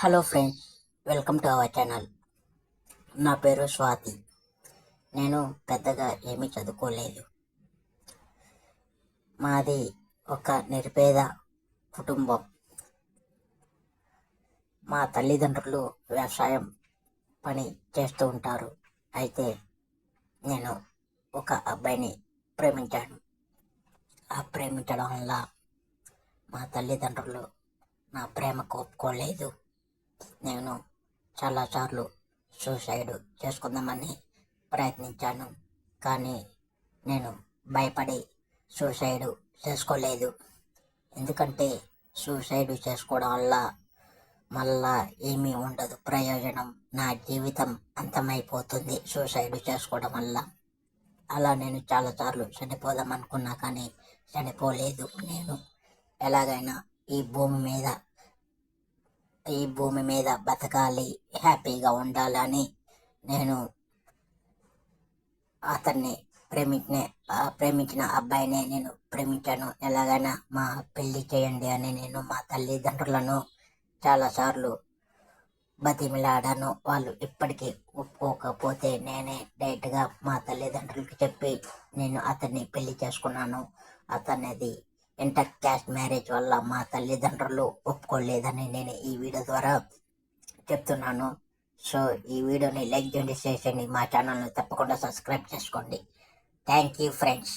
Hello friends welcome to our channel. నా పేరు స్వాతి. నేను పెద్దగా ఏమీ చదువుకోలేదు. మాది ఒక నిరుపేద కుటుంబం. మా తల్లిదండ్రులు వ్యవసాయం పని చేస్తూ ఉంటారు. అయితే నేను ఒక అబ్బాయిని ప్రేమించాను. ఆ ప్రేమించడం వల్ల మా తల్లిదండ్రులు నా ప్రేమ కోపుకోలేదు నేను చాలాసార్లు సూసైడ్ చేసుకుందామని ప్రయత్నించాను. కానీ నేను భయపడి సూసైడ్ చేసుకోలేదు. ఎందుకంటే సూసైడ్ చేసుకోవడం వల్ల మళ్ళా ఏమీ ఉండదు. ప్రయోజనం నా జీవితం అంతమైపోతుంది సూసైడ్ చేసుకోవడం వల్ల. అలా నేను చాలాసార్లు చనిపోదాం అనుకున్నా కానీ చనిపోలేదు నేను. ఎలాగైనా ఈ భూమి మీద ఈ భూమి మీద బతకాలి హ్యాపీగా ఉండాలని నేను అతన్ని ప్రేమించిన ప్రేమించిన అబ్బాయిని నేను ప్రేమించాను. ఎలాగైనా మా పెళ్ళి చేయండి అని నేను మా తల్లిదండ్రులను చాలాసార్లు బతిమిలాడాను. వాళ్ళు ఇప్పటికీ ఒప్పుకోకపోతే నేనే డైరెక్ట్గా మా తల్లిదండ్రులకి చెప్పి నేను అతన్ని పెళ్ళి చేసుకున్నాను. అతనిది ఇంటర్ క్యాస్ట్ మ్యారేజ్ వల్ల మా తల్లిదండ్రులు ఒప్పుకోలేదని నేను ఈ వీడియో ద్వారా చెప్తున్నాను. సో ఈ వీడియోని లైక్ చేయండి చేసేయండి మా ఛానల్ని తప్పకుండా సబ్స్క్రైబ్ చేసుకోండి. Thank you friends.